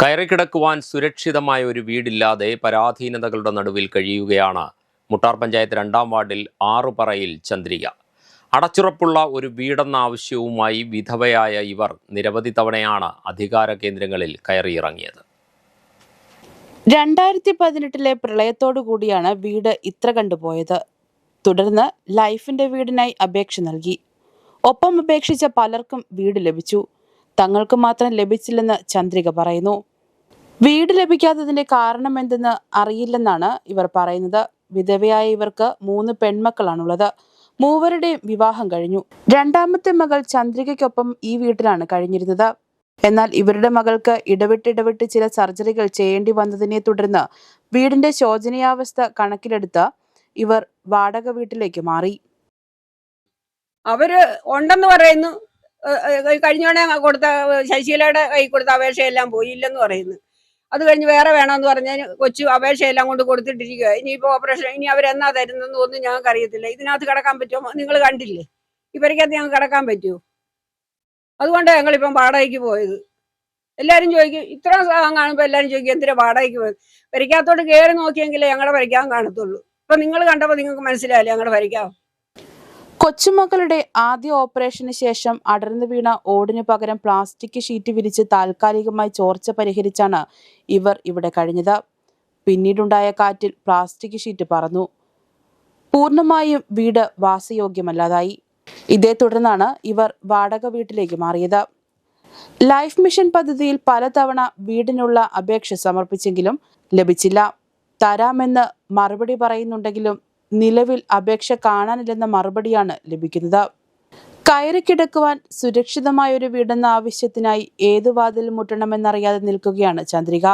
കയറിക്കിടക്കുവാൻ സുരക്ഷിതമായ ഒരു വീടില്ലാതെ പരാധീനതകളുടെ നടുവിൽ കഴിയുകയാണ് മുട്ടാർ പഞ്ചായത്ത് രണ്ടാം വാർഡിൽ ആറുപറയിൽ ചന്ദ്രിക. അടച്ചുറപ്പുള്ള ഒരു വീടെന്ന ആവശ്യവുമായി വിധവയായ ഇവർ നിരവധി തവണയാണ് അധികാര കേന്ദ്രങ്ങളിൽ കയറിയിറങ്ങിയത്. രണ്ടായിരത്തി പതിനെട്ടിലെ പ്രളയത്തോടു കൂടിയാണ് വീട് ഇത്ര കണ്ടുപോയത്. തുടർന്ന് ലൈഫിന്റെ വീടിനായി അപേക്ഷ നൽകി. ഒപ്പം അപേക്ഷിച്ച പലർക്കും വീട് ലഭിച്ചു. തങ്ങൾക്ക് മാത്രം ലഭിച്ചില്ലെന്ന് ചന്ദ്രിക പറയുന്നു. വീട് ലഭിക്കാത്തതിന്റെ കാരണം എന്തെന്ന് അറിയില്ലെന്നാണ് ഇവർ പറയുന്നത്. വിധവയായ ഇവർക്ക് മൂന്ന് പെൺമക്കളാണുള്ളത്. മൂവരുടെയും വിവാഹം കഴിഞ്ഞു. രണ്ടാമത്തെ മകൾ ചന്ദ്രികയ്ക്കൊപ്പം ഈ വീട്ടിലാണ് കഴിഞ്ഞിരുന്നത്. എന്നാൽ ഇവരുടെ മകൾക്ക് ഇടവിട്ടിടവിട്ട് ഇടവിട്ട് ചില സർജറികൾ ചെയ്യേണ്ടി വന്നതിനെ തുടർന്ന് വീടിന്റെ ശോചനീയാവസ്ഥ കണക്കിലെടുത്ത് ഇവർ വാടക വീട്ടിലേക്ക് മാറി. അവർ ഉണ്ടെന്ന് പറയുന്നു. കഴിഞ്ഞോണെ കൊടുത്ത ശശികലയുടെ കൈ കൊടുത്ത അപേക്ഷയെല്ലാം പോയി ഇല്ലെന്ന് പറയുന്നു. അത് കഴിഞ്ഞ് വേറെ വേണമെന്ന് പറഞ്ഞാൽ കൊച്ചു അപേക്ഷയെല്ലാം കൊണ്ട് കൊടുത്തിട്ടിരിക്കുക ഇനിയിപ്പോൾ ഓപ്പറേഷൻ ഇനി അവരെന്നാ തരുന്നെന്ന് ഒന്നും ഞങ്ങൾക്ക് അറിയത്തില്ല. ഇതിനകത്ത് കിടക്കാൻ പറ്റുമോ? നിങ്ങൾ കണ്ടില്ലേ? ഇവരക്കകത്ത് ഞങ്ങൾക്ക് കിടക്കാൻ പറ്റുമോ? അതുകൊണ്ടാണ് ഞങ്ങളിപ്പം വാടകയ്ക്ക് പോയത്. എല്ലാവരും ചോദിക്കും ഇത്ര സാധനം കാണുമ്പോൾ എല്ലാവരും ചോദിക്കും എന്തിനാ വാടകയ്ക്ക് പോയത്? വരയ്ക്കാത്തോട്ട് കയറി നോക്കിയെങ്കിലേ ഞങ്ങളുടെ വരയ്ക്കാൻ കാണത്തുള്ളൂ. ഇപ്പം നിങ്ങൾ കണ്ടപ്പോൾ നിങ്ങൾക്ക് മനസ്സിലായില്ലേ ഞങ്ങളുടെ വരയ്ക്കാം കൊച്ചുമക്കളുടെ ആദ്യ ഓപ്പറേഷന് ശേഷം അടർന്നു വീണ ഓടിനു പകരം പ്ലാസ്റ്റിക് ഷീറ്റ് വിരിച്ച് താൽക്കാലികമായി ചോർച്ച പരിഹരിച്ചാണ് ഇവർ ഇവിടെ കഴിഞ്ഞത്. പിന്നീടുണ്ടായ കാറ്റിൽ പ്ലാസ്റ്റിക് ഷീറ്റ് പറന്നു. പൂർണമായും വീട് വാസയോഗ്യമല്ലാതായി. ഇതേ തുടർന്നാണ് ഇവർ വാടക വീട്ടിലേക്ക് മാറിയത്. ലൈഫ് മിഷൻ പദ്ധതിയിൽ പലതവണ വീടിനുള്ള അപേക്ഷ സമർപ്പിച്ചെങ്കിലും ലഭിച്ചില്ല. തരാമെന്ന് മറുപടി പറയുന്നുണ്ടെങ്കിലും നിലവിൽ അപേക്ഷ കാണാനില്ലെന്ന മറുപടിയാണ് ലഭിക്കുന്നത്. കയറി കിടക്കുവാൻ സുരക്ഷിതമായ ഒരു വീടെന്ന ആവശ്യത്തിനായി ഏതു വാതിൽ മുട്ടണമെന്നറിയാതെ നിൽക്കുകയാണ് ചന്ദ്രിക.